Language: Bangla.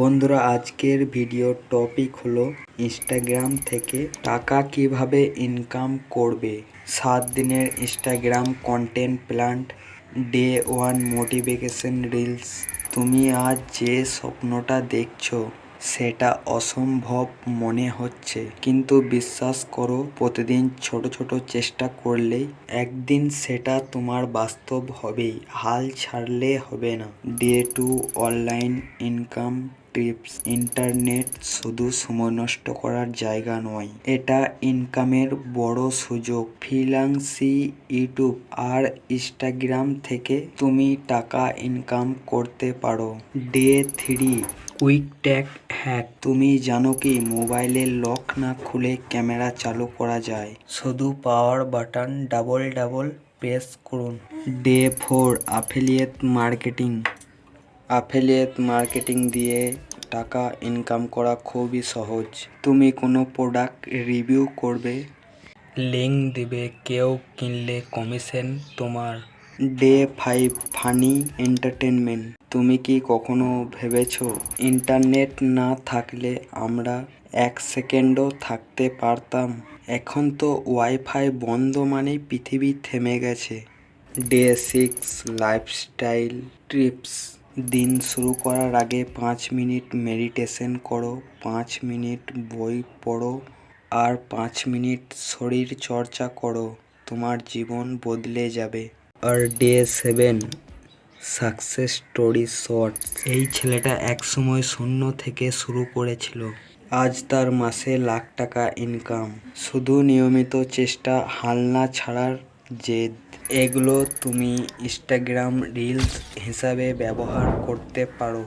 বন্ধুরা, আজকের ভিডিও টপিক হলো ইনস্টাগ্রাম থেকে টাকা কীভাবে ইনকাম করবে। সাত দিনের Instagram content plan day one motivation reels তুমি আজ যে স্বপ্নটা দেখছ, সেটা অসম্ভব মনে হচ্ছে। কিন্তু বিশ্বাস করো, প্রতিদিন ছোট ছোট চেষ্টা করলেই একদিন সেটা তোমার বাস্তব হবেই, হাল ছাড়লে হবে না। Day two online income tips, internet শুধু সময় নষ্ট করার জায়গা নয়, এটা ইনকামের বড় সুযোগ। ফ্রিল্যান্সি, ইউটিউব আর ইনস্টাগ্রাম থেকে তুমি টাকা ইনকাম করতে পারো। Day three, quick tag hack. তুমি জানো কি মোবাইলের লক না খুলে ক্যামেরা চালু করা যায়? শুধু power button double double press করুন। Day four, affiliate marketing. Affiliate marketing দিয়ে টাকা ইনকাম করা খুবই সহজ। তুমি কোনো প্রোডাক্ট রিভিউ করবে লিঙ্ক দিবে, কেউ কিনলে কমিশন তোমার। ডে ফাইভ ফানি এন্টারটেনমেন্ট তুমি কি কখনো ভেবেছো ইন্টারনেট না থাকলে আমরা এক সেকেন্ডও থাকতে পারতাম? এখন তো ওয়াইফাই বন্ধ মানেই পৃথিবী থেমে গেছে। ডে সিক্স লাইফস্টাইল ট্রিপস দিন শুরু করার আগে পাঁচ মিনিট মেডিটেশন করো, পাঁচ মিনিট বই পড়ো আর পাঁচ মিনিট শরীর চর্চা করো, তোমার জীবন বদলে যাবে। আর day seven, success story shorts. এই ছেলেটা একসময় শূন্য থেকে শুরু করেছিল। আজ তার মাসে লাখ টাকা ইনকাম শুধু নিয়মিত চেষ্টা, হালনা ছাড়ার জেদ। এগুলো তুমি ইনস্টাগ্রাম রিলস হিসাবে ব্যবহার করতে পারো।